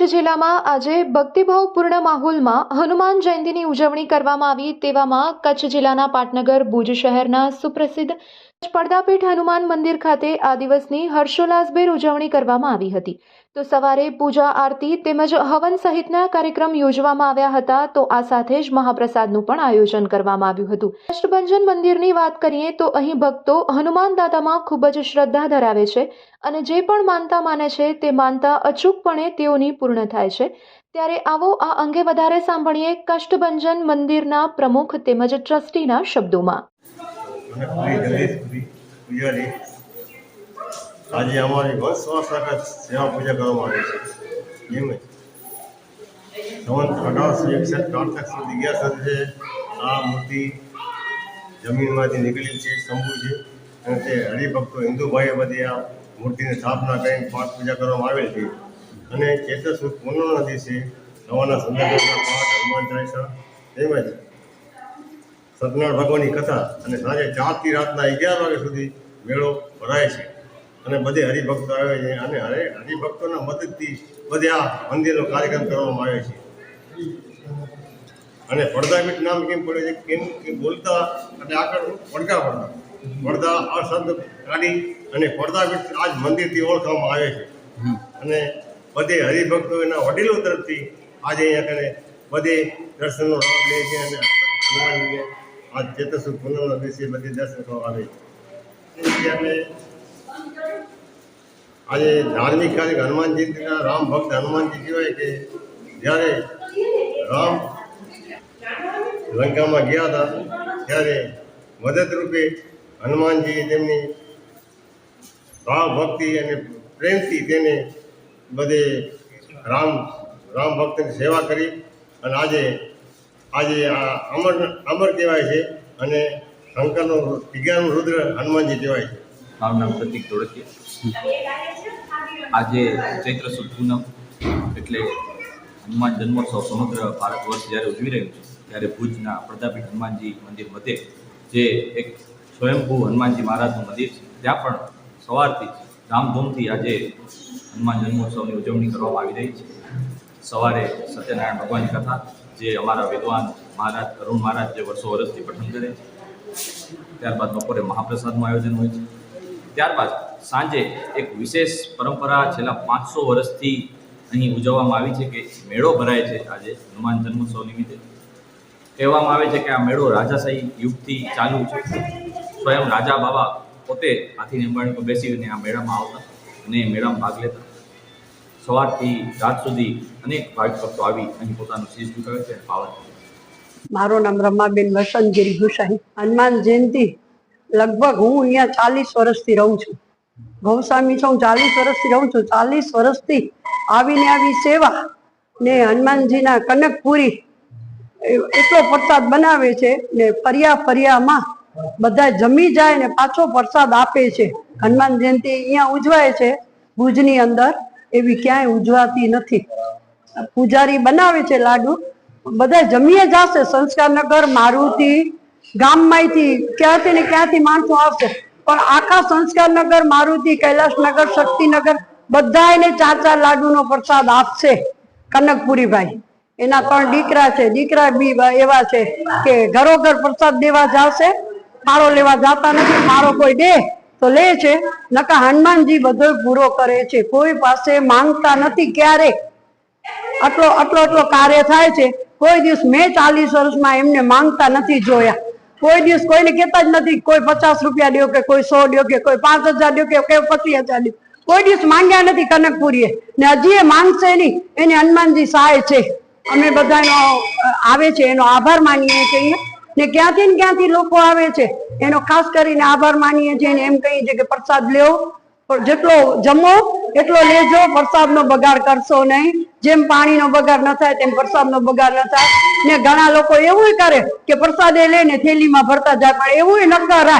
કચ્છ જિલ્લામાં આજે ભક્તિભાવપૂર્ણ માહોલમાં હનુમાન જયંતીની ઉજવણી કરવામાં આવી તેવામાં કચ્છ જિલ્લાના પાટનગર, ભુજ શહેરના સુપ્રસિદ્ધ પડદાપીઠ હનુમાન મંદિર ખાતે આ દિવસની હર્ષોલ્લાસભેર ઉજવણી કરવામાં આવી હતી. તો સવારે પૂજા આરતી તેમજ હવન સહિતના કાર્યક્રમ યોજવામાં આવ્યા હતા તો આ સાથે જ મહાપ્રસાદનું પણ આયોજન કરવામાં આવ્યું હતું. કષ્ટભંજન મંદિરની વાત કરીએ તો અહીં ભક્તો હનુમાન દાદામાં ખૂબ જ શ્રદ્ધા ધરાવે છે અને જે પણ માનતા માને છે તે માનતા અચૂકપણે તેઓની પૂર્ણ થાય છે. ત્યારે આવો આ અંગે વધારે સાંભળીએ કષ્ટભંજન મંદિરના પ્રમુખ તેમજ ટ્રસ્ટીના શબ્દોમાં. અને પૂરી જગદીશપુરી પૂજારી. આજે અમારી વંશ વંશ સેવા પૂજા કરવામાં આવે છે. જેમ સંવંત અઢારસો એકસઠ કારતક સુધી ગયા સાથે આ મૂર્તિ જમીનમાંથી નીકળી છે, શંભુ છે. અને તે હરિભક્તો હિન્દુભાઈએ બધી આ મૂર્તિની સ્થાપના કરીને પાઠ પૂજા કરવામાં આવેલ છે. અને ચેતસ સુદ પૂર્ણના દિવસે નવાના સંદર્ભના પાઠ હનુમાન ચાલીસા તેમજ સત્યનારાયણ ભગવાનની કથા અને સાંજે ચારથી રાતના અગિયાર વાગ્યા સુધી મેળો ભરાય છે. અને બધે હરિભક્તો આવે છે અને હરે હરિભક્તોના મદદથી બધે આ મંદિરનો કાર્યક્રમ કરવામાં આવે છે. અને પડદાપીઠ નામ કેમ પડે છે? કેમ કે બોલતા અને આગળ પડદા પડદા પડદા આ શબ્દ કાઢી અને પડદાપીઠ આ જ મંદિરથી ઓળખવામાં આવે છે. અને બધે હરિભક્તો એના વડીલો તરફથી આજે અહીંયા કને બધે દર્શનનો લાભ લે છે અને હનુમાનજીને આ ચેતસુ પૂનમના દિવસે બધી દર્શન કરવા આવે છે રીતે આજે ધાર્મિક કાર્ય, હનુમાન જયંતિના રામ ભક્ત હનુમાનજી કહેવાય કે જ્યારે રામ લંકામાં ગયા હતા, ત્યારે મદદરૂપે હનુમાનજીએ તેમની ભાવ ભક્તિ અને પ્રેમથી તેને બધે રામ રામ ભક્તની સેવા કરી અને આજે આજે આ અમર અમર કહેવાય છે અને શંકરનો વિજ્ઞાનનું રુદ્ર હનુમાનજી કહેવાય છે. મારું નામ પ્રતિક ધોળકિયા. આજે ચૈત્ર સુદ પૂનમ, એટલે હનુમાન જન્મોત્સવ સમગ્ર ભારત વર્ષ જ્યારે ઉજવી રહ્યું છે, ત્યારે ભુજના પ્રતાપી હનુમાનજી મંદિર મધ્યે જે એક સ્વયંભૂ હનુમાનજી મહારાજનું મંદિર છે, ત્યાં પણ સવારથી ધામધૂમથી આજે હનુમાન જન્મોત્સવની ઉજવણી કરવામાં આવી રહી છે. સવારે સત્યનારાયણ ભગવાનની કથા જે અમારા વિદ્વાન મહારાજ અરુણ મહારાજ જે વર્ષો વર્ષથી પઠન કરે છે, ત્યારબાદ બપોરે મહાપ્રસાદનું આયોજન હોય છે. ત્યારબાદ સાંજે એક વિશેષ પરંપરા છેલ્લા પાંચસો વર્ષથી અહીં ઉજવવામાં આવી છે કે મેળો ભરાય છે આજે હનુમાન જન્મોત્સવ નિમિત્તે. કહેવામાં આવે છે કે આ મેળો રાજાશાહી યુગથી ચાલુ છે. સ્વયં રાજા બાબા પોતે હાથી નિંબાણી પર બેસીને આ મેળામાં આવતા અને એ મેળામાં ભાગ લેતા. સવારથી રાત સુધી અનેક ભાવિક ભક્તો આવી અહીં પોતાનું શીશ ઝુકાવે છે પાવન મારું નામ રમાબેન વસંતગીરી ગુસાઈ. હનુમાન જયંતિ લગભગ હું અહીંયા ચાલીસ વર્ષથી રહું છું. ગૌસ્વામી છું, ચાલીસ વર્ષથી રહું છું. ચાલીસ વર્ષથી આવીને આવી સેવા ને હનુમાનજીના કનકપુરી એટલો પ્રસાદ બનાવે છે ને ફર્યા ફર્યામાં બધા જમી જાય ને પાછો પ્રસાદ આપે છે. હનુમાન જયંતિ અહીંયા ઉજવાય છે ભુજની અંદર. એવી ક્યાંય ઉજવાતી નથી. પૂજારી બનાવે છે લાડુ બધા જમીએ જશે સંસ્કારનગર મારુતિ, ગામમાંથી ક્યાંથી ને ક્યાંથી માણસો આવશે? પણ આખા સંસ્કારનગર મારુતિ કૈલાસનગર શક્તિનગર બધા એને ચાર ચાર લાડુનો પ્રસાદ આપશે કનકપુરીભાઈ. એના ત્રણ દીકરા છે. દીકરા બી એવા છે કે ઘરોઘર પ્રસાદ દેવા જશે. ફાળો લેવા જાતા નથી. મારો કોઈ દે. તો લે છે. નકા હનુમાનજી બધો પૂરો કરે છે. કોઈ પાસે માંગતા નથી ક્યારે? આટલો આટલો આટલો કાર્ય થાય છે. કોઈ દિવસ મેં ચાલીસ વર્ષમાં એમને માંગતા નથી જોયા. કોઈ દિવસ કોઈને કહેતા જ નથી કોઈ પચાસ રૂપિયા દો કે કોઈ સો દો કે કોઈ પાંચ હજાર દો કે કોઈ પચીસ હજાર દો કોઈ દિવસ માંગ્યા નથી કનકપુરીએ. ને હજી એ માંગશે નહીં. એને હનુમાનજી સહાય છે. અમે બધાનો આવે છે. એનો આભાર માનીએ છીએ. ને ક્યાંથી ને ક્યાંથી લોકો આવે છે, એનો ખાસ કરીને આભાર માનીએ છીએ એમ કહીએ છીએ કે પ્રસાદ લેવો જેટલો જમો, એટલો લેજો, પ્રસાદનો બગાડ કરશો નહીં. જેમ પાણીનો બગાડ ન થાય, તેમ પ્રસાદનો બગાડ ન થાય. ને ઘણા લોકો એવું કરે કે પ્રસાદ એ લઈને થેલીમાં ભરતા જાય પણ એવું ન કરાય